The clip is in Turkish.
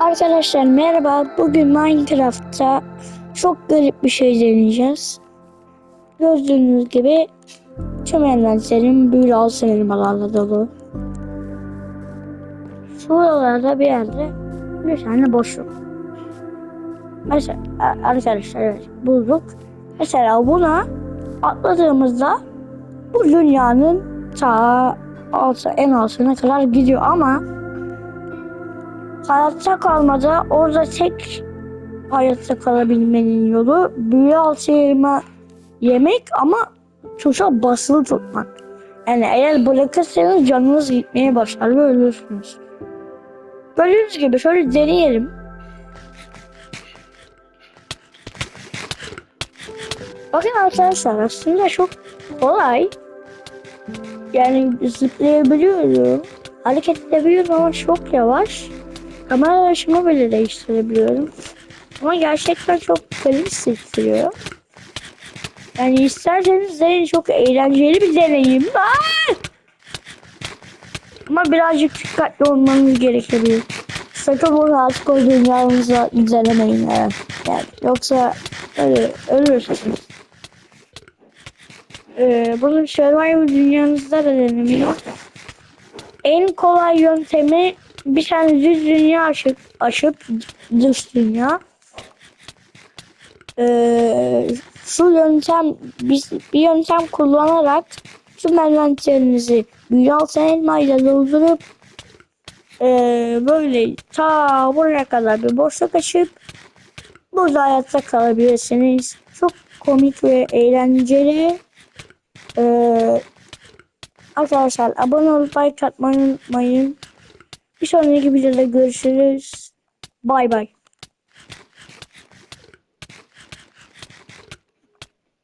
Arkadaşlar merhaba. Bugün Minecraft'ta çok garip bir şey deneyeceğiz. Gördüğünüz gibi tüm envanterim büyülü altın elmalarla dolu. Şuralarda bir yerde bir tane boşluk. Mesela arkadaşlar evet, bulduk. Mesela buna atladığımızda bu dünyanın ta altı, en altına kadar gidiyor ama Hayatta kalmada orada tek hayatta kalabilmenin yolu büyü altı elma yemek ama tuşa basılı tutmak. Yani eğer bırakırsanız canınız gitmeye başlar ve ölürsünüz. Gördüğünüz gibi şöyle deneyelim. Bakın arkadaşlar aslında çok kolay. Yani zıplayabiliyorum. Hareket edebiliyorum ama çok yavaş. Kamera açımı bile değiştirebiliyorum. Ama gerçekten çok garip hissettiriyor. Yani isterseniz deneyin çok eğlenceli bir deneyim. Ama birazcık dikkatli olmanız gerekebilir. Sakın artık o dünyanıza izlemeyin. Evet. Yani yoksa öyle ölürsünüz. Ee, bunun survival dünyanızda da denemiyor. En kolay yöntemi bir tane düz dünya aşıp, aşıp dış dünya. Ee, şu yöntem bir, bir yöntem kullanarak tüm envanterinizi büyü altın elmayla doldurup ee, böyle ta buraya kadar bir boşluk açıp burada hayatta kalabilirsiniz. Çok komik ve eğlenceli. Ee, arkadaşlar abone olup like atmayı unutmayın. Bir sonraki videoda görüşürüz. Bay bay.